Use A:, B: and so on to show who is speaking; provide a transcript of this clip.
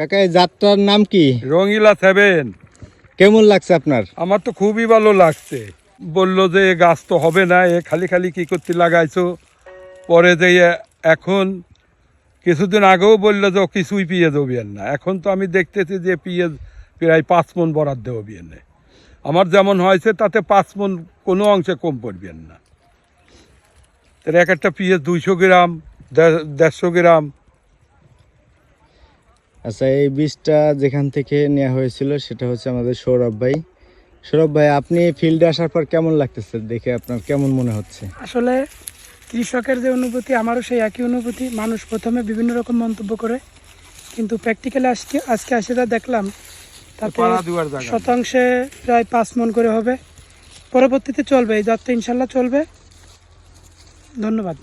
A: কাকা এই জাতটার নাম কি?
B: রঙিলা সেভেন।
A: কেমন লাগছে আপনার?
B: আমার তো খুবই ভালো লাগছে। বলল যে এ গাছ তো হবে না এ খালি খালি কি করতে লাগাইছো? পরে যে এখন কিছুদিন আগেও বলল যে কিছুই পিঁয়াজ হবিয়েন না। এখন তো আমি দেখতেছি যে পিঁয়াজ প্রায় পাঁচ মন বরাদ্দ হবিয়েন না। আমার যেমন হয়েছে তাতে পাঁচ মন কোনো অংশে কম পড়বেন না। তাহলে এক একটা পিঁয়াজ দুইশো গ্রাম দেড়শো গ্রাম
A: আচ্ছা এই বীজটা যেখান থেকে নেওয়া হয়েছিল সেটা হচ্ছে আমাদের সৌরভ ভাই। সৌরভ ভাই আপনি ফিল্ডে আসার পর কেমন লাগতেছে? দেখে আপনার কেমন মনে হচ্ছে?
C: আসলে কৃষকের যে অনুভূতি আমারও সেই একই অনুভূতি। মানুষ প্রথমে বিভিন্ন রকম মন্তব্য করে কিন্তু প্র্যাকটিক্যালি আজকে আজকে আসে যা দেখলাম তাতে। শতাংশে প্রায় পাঁচ মন করে হবে। পরবর্তীতে চলবে এই যাত্রা ইনশাল্লাহ চলবে। ধন্যবাদ।